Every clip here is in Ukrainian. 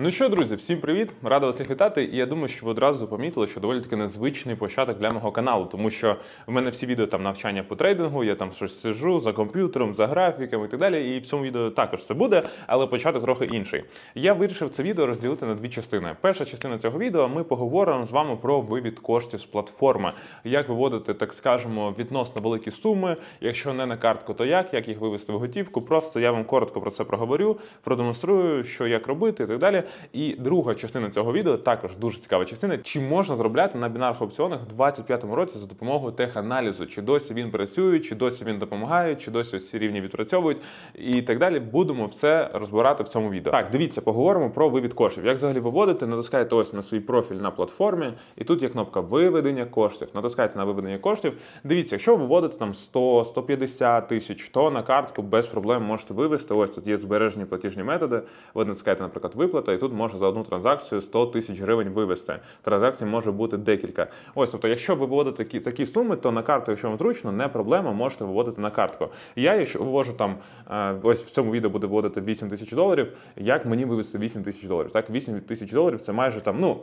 Ну що, друзі, всім привіт! Рада вас всіх вітати. І я думаю, що ви одразу помітили, що доволі таки незвичний початок для мого каналу, тому що в мене всі відео там навчання по трейдингу, я там щось сижу за комп'ютером, за графіками і так далі. І в цьому відео також це буде, але початок трохи інший. Я вирішив це відео розділити на дві частини. Перша частина цього відео ми поговоримо з вами про вивід коштів з платформи, як виводити, так скажемо, відносно великі суми. Якщо не на картку, то як, як їх вивести в готівку. Просто я вам коротко про це проговорю, продемонструю, що як робити і так далі. І друга частина цього відео також дуже цікава частина. Чи можна заробляти на бінарних опціонах в 2025 році за допомогою теханалізу? Чи досі він працює, чи досі він допомагає, чи досі ось рівні відпрацьовують і так далі. Будемо все розбирати в цьому відео. Так, дивіться, поговоримо про вивід коштів. Як взагалі виводити? Натискаєте ось на свій профіль на платформі, і тут є кнопка виведення коштів. Натискаєте на виведення коштів. Дивіться, якщо ви виводите там 100, 150 тисяч, то на картку без проблем можете вивести. Ось тут є збережені платіжні методи. Ви натискаєте, наприклад, виплата, тут може за одну транзакцію 100 тисяч гривень вивести. Транзакцій може бути декілька. Ось, тобто, якщо ви виводите такі, такі суми, то на карту, якщо вам зручно, не проблема, можете виводити на картку. Я, якщо вивожу там, е, ось в цьому відео буде виводити 8 тисяч доларів. Як мені вивести 8 тисяч доларів? Так, 8 тисяч доларів це майже там, ну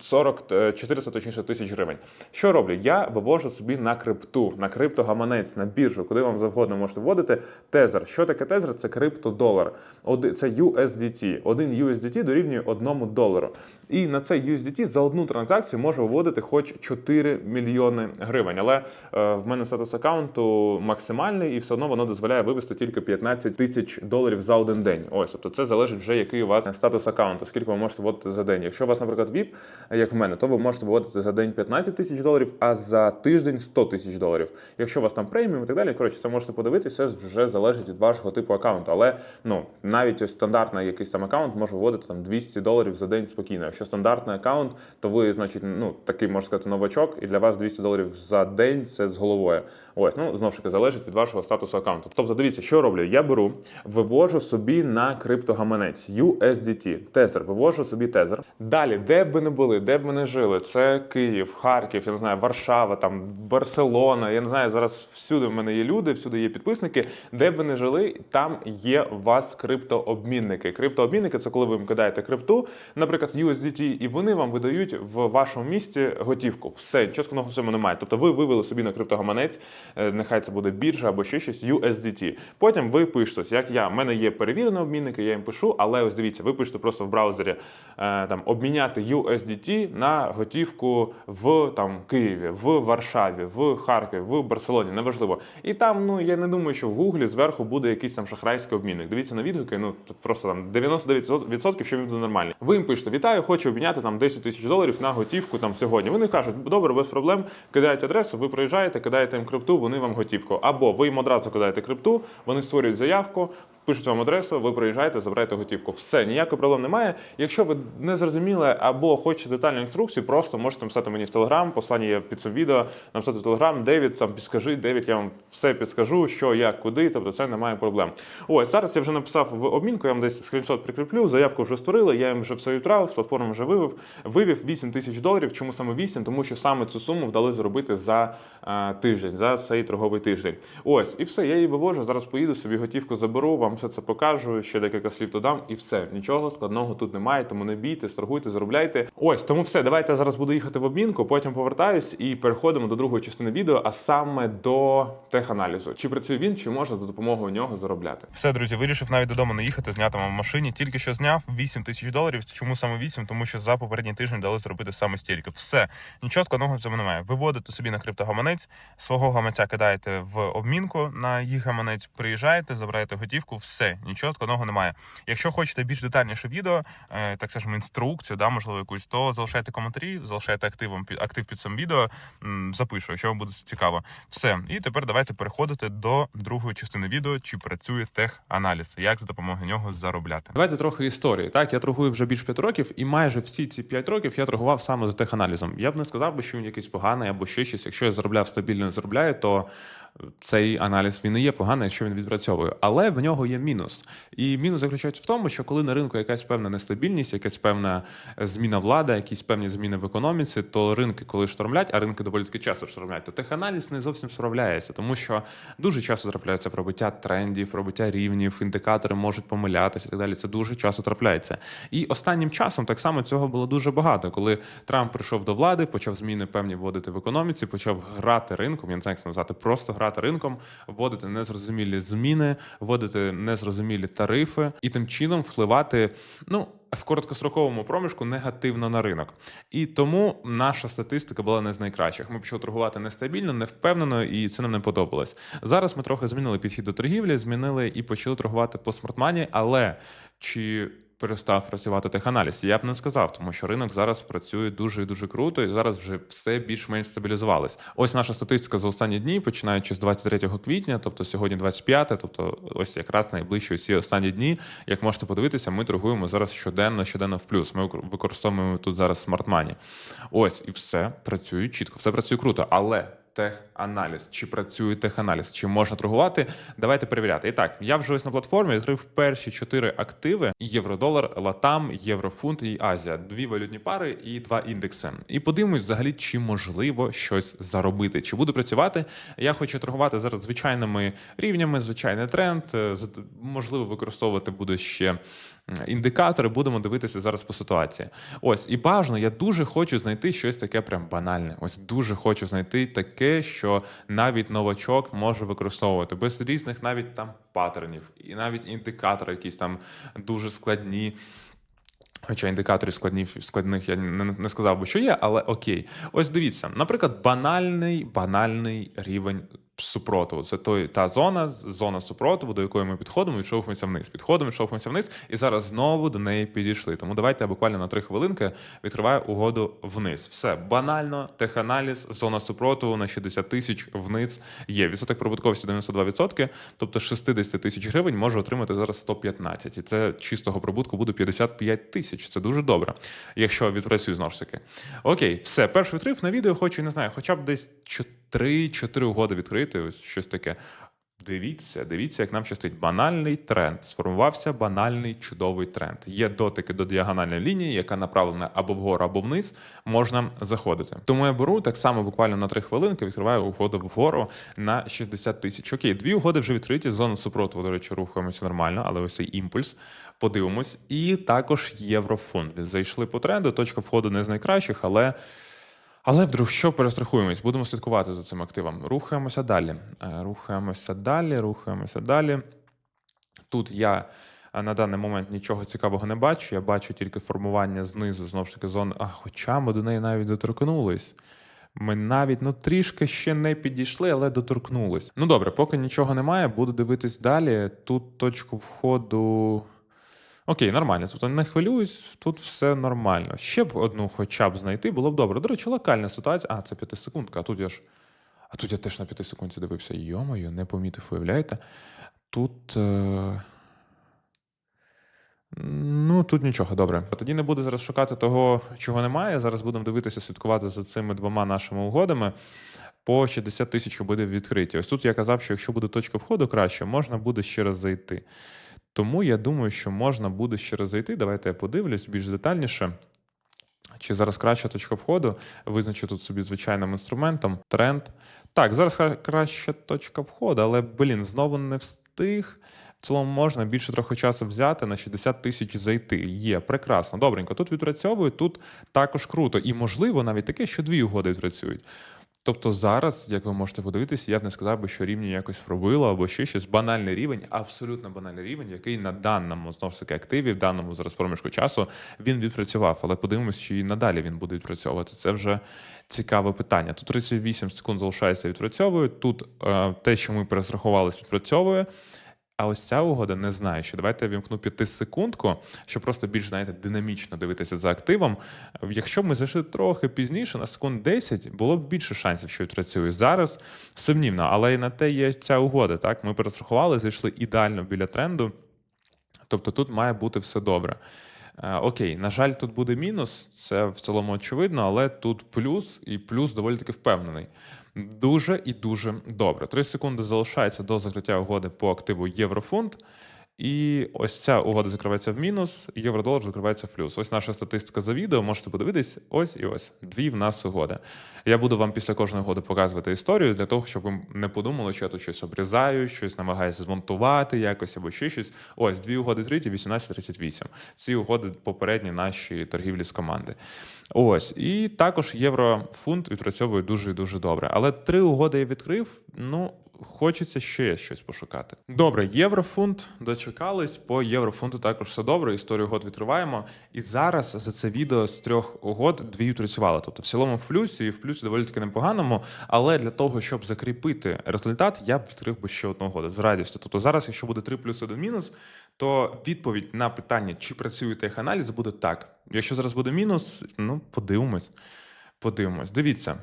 40, е, 400 точніше тисяч гривень. Що роблю? Я вивожу собі на крипту, на криптогаманець, на біржу, куди вам завгодно можете вводити тезер. Що таке тезер? Це криптодолар. Це USDT. Один USDT дорівнює одному долару. І на цей USDT за одну транзакцію може виводити хоч 4 мільйони гривень. Але е, в мене статус аккаунту максимальний, і все одно воно дозволяє вивести тільки 15 тисяч доларів за один день. Ось, тобто це залежить вже, який у вас статус аккаунту, скільки ви можете виводити за день. Якщо у вас, наприклад, VIP, як в мене, то ви можете виводити за день 15 тисяч доларів, а за тиждень 100 тисяч доларів. Якщо у вас там преміум і так далі, коротше, це можете подивитися, вже залежить від вашого типу аккаунту. Але ну навіть ось стандартний якийсь там аккаунт може виводити там 200 доларів за день спокійно. Якщо стандартний аккаунт, то ви, значить, ну такий можна сказати, новачок, і для вас 200 доларів за день це з головою. Ось, ну знову ж таки залежить від вашого статусу аккаунту. Тобто, дивіться, що роблю? Я беру, вивожу собі на криптогаманець USDT, тезер, вивожу собі тезер. Далі, де б ви не були, де б ви не жили, це Київ, Харків, я не знаю, Варшава, там Барселона. Я не знаю, зараз всюди в мене є люди, всюди є підписники. Де б ви не жили, там є у вас криптообмінники. Криптообмінники це коли ви кидаєте крипту, наприклад, USDT, і вони вам видають в вашому місті готівку. Все, нічого складного в цьому немає. Тобто ви вивели собі на криптогаманець, е, нехай це буде біржа або ще щось, USDT. Потім ви пишете, ось як я. в мене є перевірені обмінники, я їм пишу, але ось дивіться, ви пишете просто в браузері е, там обміняти USDT на готівку в там Києві, в Варшаві, в Харкові, в Барселоні, неважливо. І там, ну я не думаю, що в Гуглі зверху буде якийсь там шахрайський обмінник. Дивіться на відгуки, ну просто там 99% що він буде нормальний. Ви їм пишете, вітаю, хочу обміняти там 10 тисяч доларів на готівку там сьогодні. Вони кажуть, добре, без проблем, кидають адресу, ви приїжджаєте, кидаєте їм крипту, вони вам готівку. Або ви їм одразу кидаєте крипту, вони створюють заявку. Пишуть вам адресу, ви приїжджаєте, забираєте готівку. Все, ніякої проблем немає. Якщо ви не зрозуміли або хочете детальну інструкцію, просто можете написати мені в Телеграм, послання є під цим відео, написати в Телеграм, Девід, там підскажи, Девід, я вам все підскажу, що, як, куди, тобто це немає проблем. Ось зараз я вже написав в обмінку, я вам десь скріншот прикріплю, заявку вже створили, я їм вже все відправив, платформи вже вивів. Вивів 8 тисяч доларів. Чому саме 8? Тому що саме цю суму вдалося зробити за е, тиждень, за цей торговий тиждень. Ось, і все, я її вивожу. Зараз поїду, собі готівку заберу, вам все це покажу, ще декілька слів додам, і все. Нічого складного тут немає, тому не бійтесь, торгуйте, заробляйте. Ось, тому все. Давайте зараз буду їхати в обмінку, потім повертаюсь і переходимо до другої частини відео, а саме до теханалізу. Чи працює він, чи можна за допомогою нього заробляти? Все, друзі, вирішив навіть додому не їхати, зняти вам в машині. Тільки що зняв 8 тисяч доларів. Чому саме 8? Тому що за попередній тиждень дали зробити саме стільки. Все, нічого складного в цьому немає. Виводите собі на криптогаманець, свого гаманця кидаєте в обмінку на їх гаманець, приїжджаєте, забираєте готівку, все, нічого складного немає. Якщо хочете більш детальніше відео, е, так скажемо, інструкцію, да, можливо, якусь, то залишайте коментарі, залишайте активом актив під цим відео. Запишу, якщо вам буде цікаво. Все, і тепер давайте переходити до другої частини відео, чи працює теханаліз, як за допомогою нього заробляти. Давайте трохи історії. Так, я торгую вже більш 5 років, і майже всі ці 5 років я торгував саме за теханалізом. Я б не сказав би, що він якийсь поганий або ще щось. Якщо я заробляв стабільно і заробляю, то цей аналіз він і є поганий, якщо він відпрацьовує. Але в нього є мінус. І мінус заключається в тому, що коли на ринку якась певна нестабільність, якась певна зміна влади, якісь певні зміни в економіці, то ринки, коли штормлять, а ринки доволі таки часто штормлять, то теханаліз не зовсім справляється, тому що дуже часто трапляється пробиття трендів, пробиття рівнів, індикатори можуть помилятися і так далі. Це дуже часто трапляється. І останнім часом так само цього було дуже багато. Коли Трамп прийшов до влади, почав зміни певні вводити в економіці, почав грати ринком. Я не знаю, як це назвати, просто грати ринком, вводити незрозумілі зміни, вводити незрозумілі тарифи і тим чином впливати. Ну в короткостроковому проміжку негативно на ринок. І тому наша статистика була не з найкращих. Ми почали торгувати нестабільно, невпевнено, і це нам не подобалось. Зараз ми трохи змінили підхід до торгівлі, змінили і почали торгувати по смартмані, але чи. Перестав працювати теханаліз. Я б не сказав, тому що ринок зараз працює дуже і дуже круто, і зараз вже все більш-менш стабілізувалось. Ось наша статистика за останні дні, починаючи з 23 квітня, тобто сьогодні 25, тобто ось якраз найближчі усі останні дні. Як можете подивитися, ми торгуємо зараз щоденно, щоденно в плюс. Ми використовуємо тут зараз смартмані. Ось і все працює чітко, все працює круто, але. Теханаліз, чи працює теханаліз, чи можна торгувати? Давайте перевіряти. І так, я вже ось на платформі відкрив перші чотири активи: євро-долар, латам, єврофунт і Азія. Дві валютні пари і два індекси. І подивимось, взагалі, чи можливо щось заробити, чи буде працювати. Я хочу торгувати зараз звичайними рівнями, звичайний тренд. Е, Можливо, використовувати буде ще індикатори. Будемо дивитися зараз по ситуації. Ось і бажано, я дуже хочу знайти щось таке прям банальне. Ось дуже хочу знайти таке, що навіть новачок може використовувати без різних навіть там паттернів, і навіть індикатори, якісь там дуже складні. Хоча індикаторів складних, складних я не сказав би, що є, але окей. Ось дивіться, наприклад, банальний, банальний рівень супротиву. Це той та зона, зона супротиву, до якої ми підходимо, відшовхуємося вниз. Підходимо, відшовхуємося вниз, і зараз знову до неї підійшли. Тому давайте я буквально на три хвилинки відкриваю угоду вниз. Все банально, теханаліз, зона супротиву на 60 тисяч вниз є. Відсоток прибутковості 92%, тобто з 60 тисяч гривень може отримати зараз 115. І це чистого прибутку буде 55 тисяч. Це дуже добре, якщо відпрацюю знову ж таки. Окей, все, перший відкрив на відео, хочу, не знаю, хоча б десь 3-4 угоди відкрити, ось щось таке. Дивіться, дивіться, як нам щастить. Банальний тренд. Сформувався банальний чудовий тренд. Є дотики до діагональної лінії, яка направлена або вгору, або вниз. Можна заходити. Тому я беру так само буквально на 3 хвилинки, відкриваю угоду вгору на 60 тисяч. Окей, дві угоди вже відкриті. Зона супротиву, до речі, рухаємося нормально, але ось цей імпульс. Подивимось. І також єврофонд. Зайшли по тренду. Точка входу не з найкращих, але. Але вдруг що перестрахуємось, будемо слідкувати за цим активом. Рухаємося далі. Е, Рухаємося далі, рухаємося далі. Тут я е, на даний момент нічого цікавого не бачу. Я бачу тільки формування знизу, знову ж таки, зони. А хоча ми до неї навіть доторкнулись. Ми навіть ну трішки ще не підійшли, але доторкнулись. Ну добре, поки нічого немає, буду дивитись далі. Тут точку входу. Окей, нормально. Тобто не хвилююсь, тут все нормально. Ще б одну хоча б знайти, було б добре. До речі, локальна ситуація. А, це п'ятисекундка, а тут я ж. А тут я теж на п'яти секунді дивився. Йомою, не помітив, уявляєте? Тут. Е... Ну, тут нічого, добре. Тоді не буду зараз шукати того, чого немає. Зараз будемо дивитися, слідкувати за цими двома нашими угодами. По 60 тисяч буде відкриті. Ось тут я казав, що якщо буде точка входу краще, можна буде ще раз зайти. Тому я думаю, що можна буде ще раз зайти. Давайте я подивлюсь більш детальніше. Чи зараз краща точка входу? Визначу тут собі звичайним інструментом. Тренд. Так, зараз краща точка входу, але, блін, знову не встиг. В цілому можна більше трохи часу взяти на 60 тисяч зайти. Є, прекрасно, добренько. Тут відпрацьовують, тут також круто. І можливо навіть таке, що дві угоди відпрацюють. Тобто зараз, як ви можете подивитися, я б не сказав би, що рівні якось пробило або ще щось. Банальний рівень, абсолютно банальний рівень, який на даному знову ж таки активі, в даному зараз проміжку часу він відпрацював. Але подивимось, чи і надалі він буде відпрацьовувати. Це вже цікаве питання. Тут 38 секунд залишається відпрацьовує. Тут е, те, що ми перестрахувались, відпрацьовує. А ось ця угода не знаю, що давайте я вімкну 5 секундку, щоб просто більш знаєте, динамічно дивитися за активом. Якщо б ми зайшли трохи пізніше, на секунд 10, було б більше шансів, що відпрацює. Зараз сумнівно, але і на те є ця угода. Так, ми перестрахували, зайшли ідеально біля тренду. Тобто тут має бути все добре. Е, Окей, на жаль, тут буде мінус, це в цілому очевидно, але тут плюс, і плюс доволі таки впевнений. Дуже і дуже добре. Три секунди залишається до закриття угоди по активу Єврофунт. І ось ця угода закривається в мінус, євро-долар закривається в плюс. Ось наша статистика за відео. Можете подивитись. Ось і ось. Дві в нас угоди. Я буду вам після кожної угоди показувати історію для того, щоб ви не подумали, що я тут щось обрізаю, щось намагаюся змонтувати якось або ще щось. Ось дві угоди третій, 18-38. Ці угоди попередні наші торгівлі з команди. Ось і також єврофунт відпрацьовує дуже дуже добре. Але три угоди я відкрив. Ну. Хочеться ще щось пошукати. Добре, єврофунт дочекались. По єврофунту також все добре. Історію угод відкриваємо. І зараз за це відео з трьох угод дві відпрацювали. Тобто в цілому в плюсі і в плюсі доволі таки непоганому. Але для того, щоб закріпити результат, я б відкрив би ще одну угоду з радістю. Тобто зараз, якщо буде 3 плюс 1 мінус, то відповідь на питання, чи працює теханаліз, буде так. Якщо зараз буде мінус, ну подивимось. Подивимось. Дивіться.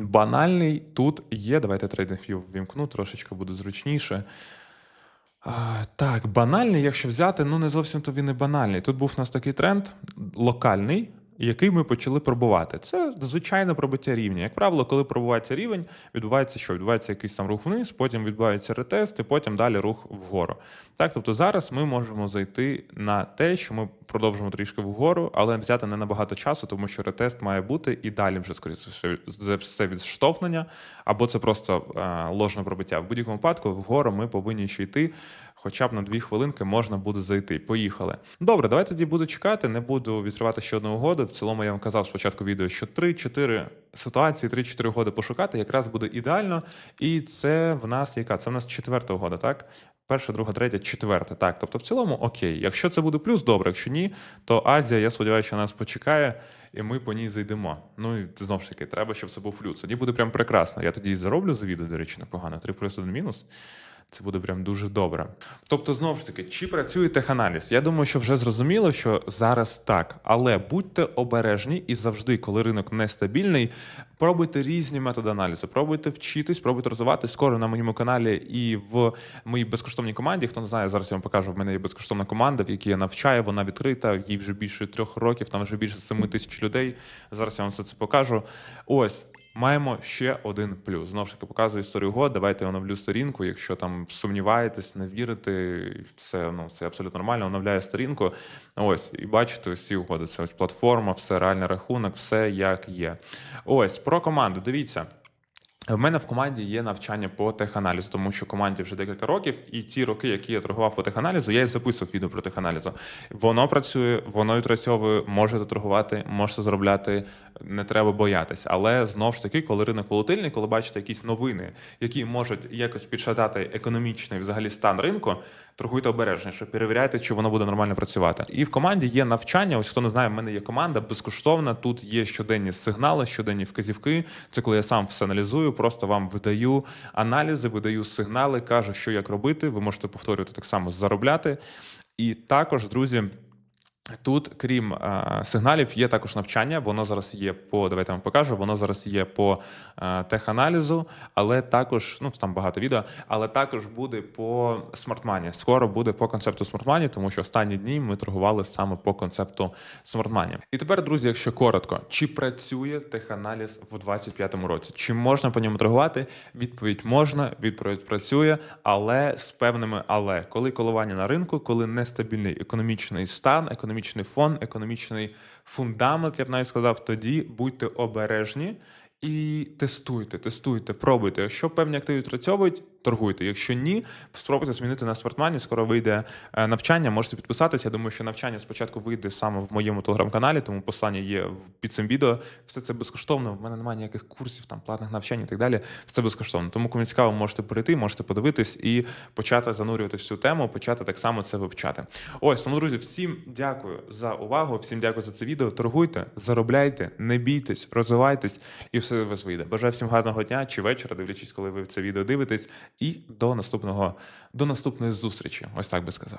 Банальний тут є. Давайте TradingView ввімкну, трошечки буде зручніше. Так, банальний, якщо взяти, ну не зовсім то він і банальний. Тут був у нас такий тренд локальний, який ми почали пробувати. Це звичайне пробиття рівня. Як правило, коли пробувається рівень, відбувається що? Відбувається якийсь там рух вниз, потім відбувається ретест, і потім далі рух вгору. Так, тобто зараз ми можемо зайти на те, що ми продовжимо трішки вгору, але взяти не набагато часу, тому що ретест має бути і далі вже скоріше за все відштовхнення, або це просто е, ложне пробиття. В будь-якому випадку вгору ми повинні ще йти. Хоча б на дві хвилинки можна буде зайти. Поїхали. Добре, давайте тоді буду чекати. Не буду відкривати ще одну угоду. В цілому я вам казав спочатку відео, що 3-4 ситуації, 3-4 угоди пошукати якраз буде ідеально. І це в нас яка? Це в нас четверта угода, так? Перша, друга, третя, четверта. Так, тобто в цілому окей. Якщо це буде плюс, добре. Якщо ні, то Азія, я сподіваюся, що нас почекає, і ми по ній зайдемо. Ну і знову ж таки, треба, щоб це був плюс. Тоді буде прям прекрасно. Я тоді і зароблю за відео, до речі, непогано. 3 плюс 1 мінус. Це буде прям дуже добре. Тобто, знову ж таки, чи працює теханаліз? Я думаю, що вже зрозуміло, що зараз так. Але будьте обережні і завжди, коли ринок нестабільний, пробуйте різні методи аналізу, пробуйте вчитись, пробуйте розвиватись. Скоро на моєму каналі і в моїй безкоштовній команді. Хто не знає, зараз я вам покажу. В мене є безкоштовна команда, в якій я навчаю. Вона відкрита, їй вже більше трьох років, там вже більше семи тисяч людей. Зараз я вам все це покажу. Ось. Маємо ще один плюс. Знову ж таки, показую історію год. Давайте я оновлю сторінку. Якщо там сумніваєтесь, не вірите, це ну це абсолютно нормально. Оновляю сторінку. Ось, і бачите, усі угоди. Це ось платформа, все реальний рахунок, все як є. Ось про команду. Дивіться. В мене в команді є навчання по теханалізу, тому що команді вже декілька років, і ті роки, які я торгував по теханалізу, я і записував відео про теханалізу. Воно працює, воно відпрацьовує, можете торгувати, можете заробляти, не треба боятися. Але знову ж таки, коли ринок волатильний, коли бачите якісь новини, які можуть якось підшатати економічний взагалі стан ринку, торгуйте обережніше, перевіряйте, чи воно буде нормально працювати. І в команді є навчання. Ось хто не знає, в мене є команда безкоштовна. Тут є щоденні сигнали, щоденні вказівки. Це коли я сам все аналізую, просто вам видаю аналізи, видаю сигнали, кажу, що як робити. Ви можете повторювати так само заробляти. І також, друзі. Тут, крім е, сигналів, є також навчання. Воно зараз є по давайте вам покажу. Воно зараз є по е, теханалізу, але також ну там багато відео, але також буде по смартмані. Скоро буде по концепту смартмані, тому що останні дні ми торгували саме по концепту смартмані. І тепер, друзі, якщо коротко, чи працює теханаліз в 25-му році? Чи можна по ньому торгувати? Відповідь можна, відповідь працює, але з певними але коли коливання на ринку, коли нестабільний економічний стан, економічний фон, економічний фундамент, я б навіть сказав, тоді будьте обережні. І тестуйте, тестуйте, пробуйте. Якщо певні активи відпрацьовують, торгуйте. Якщо ні, спробуйте змінити на смартмані. Скоро вийде е, навчання. Можете підписатися. Я думаю, що навчання спочатку вийде саме в моєму телеграм-каналі, тому послання є під цим відео. Все це безкоштовно. В мене немає ніяких курсів, там платних навчань і так далі. Все безкоштовно. Тому кому цікаво, можете перейти, можете подивитись і почати занурювати в цю тему, почати так само це вивчати. Ось тому, друзі, всім дякую за увагу. Всім дякую за це відео. Торгуйте, заробляйте, не бійтесь, розвивайтесь, і все у вас вийде. Бажаю всім гарного дня чи вечора, дивлячись, коли ви це відео дивитесь. І до наступного, до наступної зустрічі. Ось так би сказав.